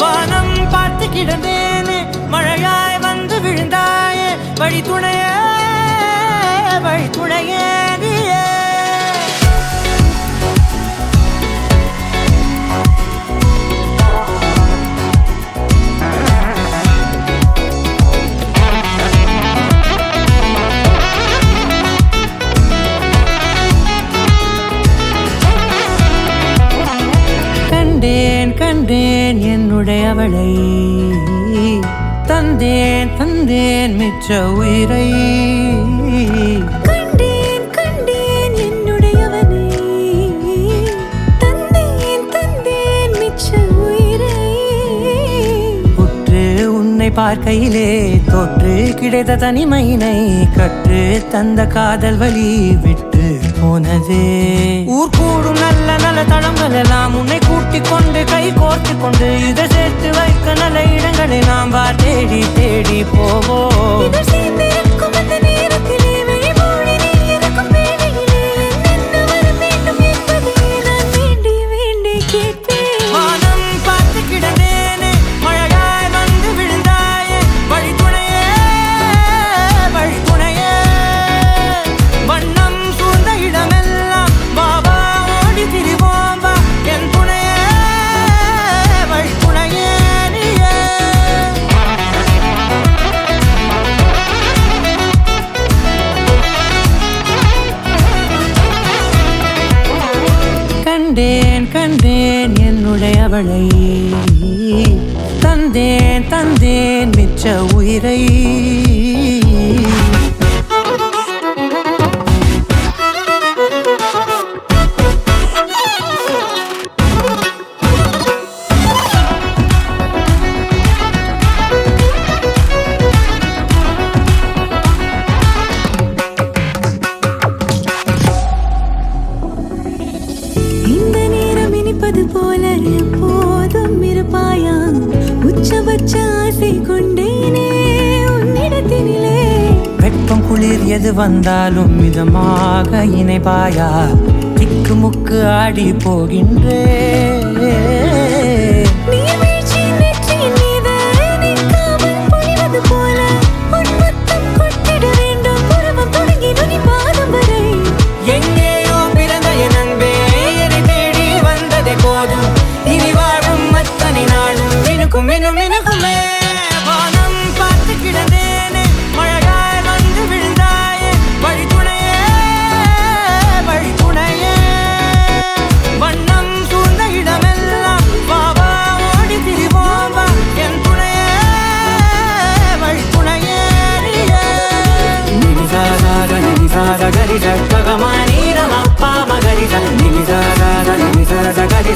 வானம் பார்த்து கிடந்தேனே மழையாய் வந்து விழுந்தாயே வழி துணைய வழி துணைய கண்டேன் கண்டேன். கண்டேன் என்னுடையவளை. தந்தேன் தந்தேன் மிச்ச உயிரை. பார்க்கையிலே தொற்று கிடைத்த தனிமையினை கற்று தந்த காதல் வழி விட்டு போனதே. ஊர் கூடும் நல்ல நல்ல தளங்கள் எல்லாம் உன்னை கூட்டிக் கொண்டு கை கோர்த்து கொண்டு இதை சேர்த்து வைக்க நல்ல இடங்களை நாம் வா தேடி தேடி போவோம். கண்டேன் கண்டேன் என்னுடையவளை. தந்தேன் தந்தேன் மிச்ச உயிரை. ஆசை கொண்டேனே உன்னிடத்தினிலே. வெப்பம் குளிர் எது வந்தாலும் மிதமாக இணைப்பாயா? திக்கு முக்கு ஆடி போகின்றே. గరి సగమని రమప్ప మగరి నిజ నిజ గరి